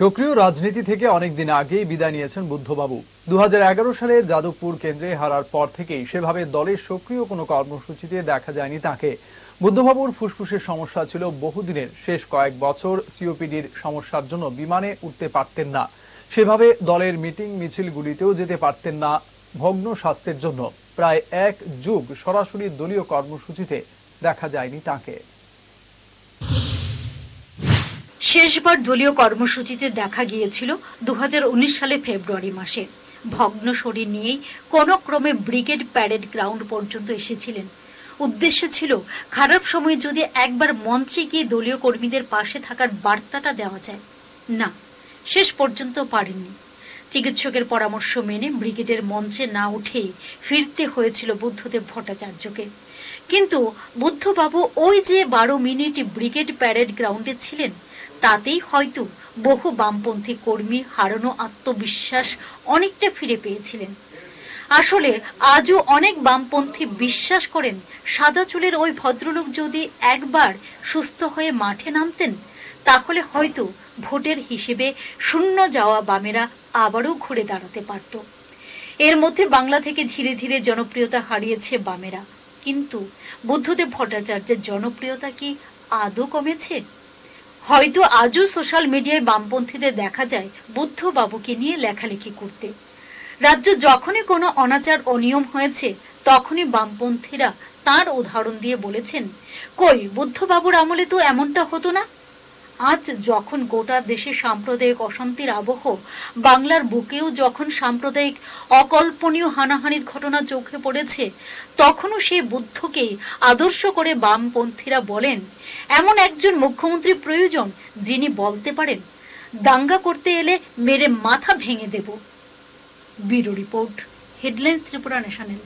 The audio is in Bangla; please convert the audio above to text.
সক্রিয় রাজনীতি থেকে অনেকদিন আগেই বিদায় নিয়েছেন বুদ্ধবাবু। দু হাজার এগারো সালে যাদবপুর কেন্দ্রে হারার পর থেকেই সেভাবে দলের সক্রিয় কোনো কর্মসূচিতে দেখা যায়নি তাকে। বুদ্ধবাবুর ফুসফুসের সমস্যা ছিল বহুদিনের। শেষ কয়েক বছর সিওপিডির সমস্যার জন্য বিমানে উঠতে পারতেন না। সেভাবে দলের মিটিং মিছিলগুলিতেও যেতে পারতেন না ভগ্ন স্বাস্থ্যের জন্য। প্রায় এক যুগ সরাসরি দলীয় কর্মসূচিতে দেখা যায়নি তাকে। শেষবার দলীয় কর্মসূচিতে দেখা গিয়েছিল দু হাজার উনিশ সালে ফেব্রুয়ারি মাসে। ভগ্ন শরীর নিয়েই কোনো ক্রমে ব্রিগেড প্যারেড গ্রাউন্ড পর্যন্ত এসেছিলেন। উদ্দেশ্য ছিল, খারাপ সময়ে যদি একবার মঞ্চে গিয়ে দলীয় কর্মীদের পাশে থাকার বার্তাটা দেওয়া যায়। না, শেষ পর্যন্ত পারেননি। চিকিৎসকের পরামর্শ মেনে ব্রিগেডের মঞ্চে না উঠেই ফিরতে হয়েছিল বুদ্ধদেব ভট্টাচার্যকে। কিন্তু বুদ্ধবাবু ওই যে বারো মিনিট ব্রিগেড প্যারেড গ্রাউন্ডে ছিলেন তাতেই হয়তো বহু বামপন্থী কর্মী হারানো আত্মবিশ্বাস অনেকটা ফিরে পেয়েছিলেন। আসলে আজও অনেক বামপন্থী বিশ্বাস করেন, সাদা চুলের ওই ভদ্রলোক যদি একবার সুস্থ হয়ে মাঠে নামতেন, তাহলে হয়তো ভোটের হিসেবে শূন্য যাওয়া বামেরা আবারও ঘুরে দাঁড়াতে পারত। এর মধ্যে বাংলা থেকে ধীরে ধীরে জনপ্রিয়তা হারিয়েছে বামেরা। কিন্তু বুদ্ধদেব ভট্টাচার্যের জনপ্রিয়তা কি আদৌ কমেছে? হয়তো আজও সোশ্যাল মিডিয়ায় বামপন্থীদের দেখা যায় বুদ্ধবাবুকে নিয়ে লেখালেখি করতে। রাজ্য যখনই কোনো অনাচার অনিয়ম হয়েছে, তখনই বামপন্থীরা তার উদাহরণ দিয়ে বলেছেন, কই, বুদ্ধবাবুর আমলে তো এমনটা হতো না? আজ যখন গোটা দেশে সাম্প্রদায়িক অশান্তির আবহ, বাংলার বুকেও যখন সাম্প্রদায়িক অকল্পনীয় হানাহানির ঘটনা চোখে পড়েছে, তখনও সেই বুদ্ধকেই আদর্শ করে বামপন্থীরা বলেন, এমন একজন মুখ্যমন্ত্রী প্রয়োজন যিনি বলতে পারেন, দাঙ্গা করতে এলে মেরে মাথা ভেঙে দেব। Bureau report, headlines Tripura national.